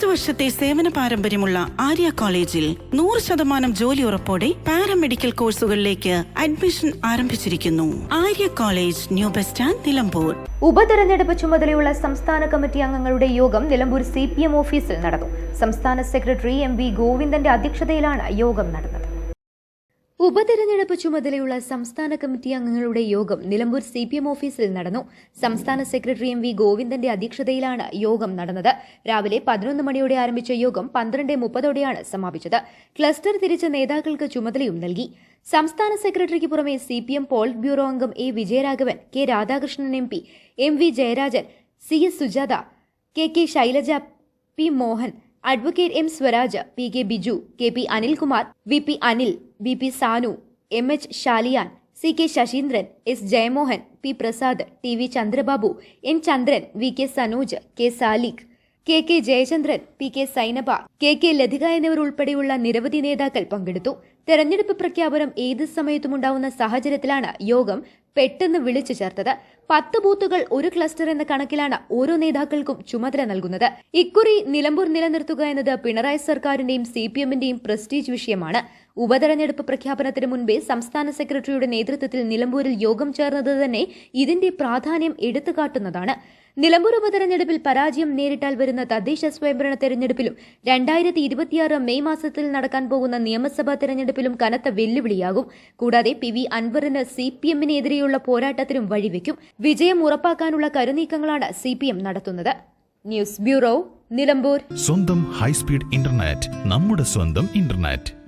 മുപ്പത് വർഷത്തെ സേവന പാരമ്പര്യമുള്ള ആര്യ കോളേജിൽ നൂറ് ശതമാനം ജോലി ഉറപ്പോടെ പാരാമെഡിക്കൽ കോഴ്സുകളിലേക്ക് അഡ്മിഷൻ ആരംഭിച്ചിരിക്കുന്നു. Arya college new bus stand Nilambur. ഉപതെരഞ്ഞെടുപ്പ് ചുമതലയുള്ള സംസ്ഥാന കമ്മിറ്റി അംഗങ്ങളുടെ യോഗം നിലമ്പൂർ സി പി എം ഓഫീസിൽ നടന്നു. സംസ്ഥാന സെക്രട്ടറി എം വി ഗോവിന്ദന്റെ അധ്യക്ഷതയിലാണ് യോഗം നടന്നത്. ഉപതെരഞ്ഞെടുപ്പ് ചുമതലയുള്ള സംസ്ഥാന കമ്മിറ്റി അംഗങ്ങളുടെ യോഗം നിലമ്പൂർ സി പി എം ഓഫീസിൽ നടന്നു. സംസ്ഥാന സെക്രട്ടറി എം വി ഗോവിന്ദന്റെ അധ്യക്ഷതയിലാണ് യോഗം നടന്നത്. രാവിലെ പതിനൊന്ന് മണിയോടെ ആരംഭിച്ച യോഗം പന്ത്രണ്ട് മുപ്പതോടെയാണ് സമാപിച്ചത്. ക്ലസ്റ്റർ തിരിച്ച നേതാക്കൾക്ക് ചുമതലയും നൽകി. സംസ്ഥാന സെക്രട്ടറിക്ക് പുറമെ C P M politburo അംഗം A Vijayaraghavan K Radhakrishnan M P M V Jayarajan C S Sujatha K K Shailaja P Mohan advocate M Swaraj P K Biju K P Anilkumar V P Anil V P Sanu M H Shaliyan C K Saseendran S Jayamohan P Prasad T V Chandrababu N Chandran V K Sanoj K Salikh. K K Jayachandran P K Sainaba K K Lathika എന്നിവർ ഉൾപ്പെടെയുള്ള നിരവധി നേതാക്കൾ പങ്കെടുത്തു. തെരഞ്ഞെടുപ്പ് പ്രഖ്യാപനം ഏത് സമയത്തും ഉണ്ടാവുന്ന സാഹചര്യത്തിലാണ് യോഗം പെട്ടെന്ന് വിളിച്ചു ചേർത്തത്. പത്ത് ബൂത്തുകൾ ഒരു ക്ലസ്റ്റർ എന്ന കണക്കിലാണ് ഓരോ നേതാക്കൾക്കും ചുമതല നൽകുന്നത്. ഇക്കുറി നിലമ്പൂർ നിലനിർത്തുക എന്നത് പിണറായി സർക്കാരിന്റെയും സി പി എമ്മിന്റെയും പ്രസ്റ്റീജ് വിഷയമാണ്. ഉപതെരഞ്ഞെടുപ്പ് പ്രഖ്യാപനത്തിന് മുൻപേ സംസ്ഥാന സെക്രട്ടറിയുടെ നേതൃത്വത്തിൽ നിലമ്പൂരിൽ യോഗം ചേർന്നത് തന്നെ ഇതിന്റെ പ്രാധാന്യം എടുത്തുകാട്ടുന്നതാണ്. നിലമ്പൂർ ഉപതെരഞ്ഞെടുപ്പിൽ പരാജയം നേരിട്ടാൽ വരുന്ന തദ്ദേശ സ്വയംഭരണ തെരഞ്ഞെടുപ്പിലും രണ്ടായിരത്തി ഇരുപത്തിയാറ് മെയ് മാസത്തിൽ നടക്കാൻ പോകുന്ന നിയമസഭാ തെരഞ്ഞെടുപ്പിലും കനത്ത വെല്ലുവിളിയാകും. കൂടാതെ പി വി അൻവറിന് സി പി എമ്മിനെതിരെയുള്ള പോരാട്ടത്തിനും വഴിവെക്കും. വിജയം ഉറപ്പാക്കാനുള്ള കരുനീക്കങ്ങളാണ് സി പി എം നടത്തുന്നത്. News bureau Nilambur. സ്വന്തം ഹൈസ്പീഡ് ഇന്റർനെറ്റ് നമ്മുടെ സ്വന്തം ഇന്റർനെറ്റ്.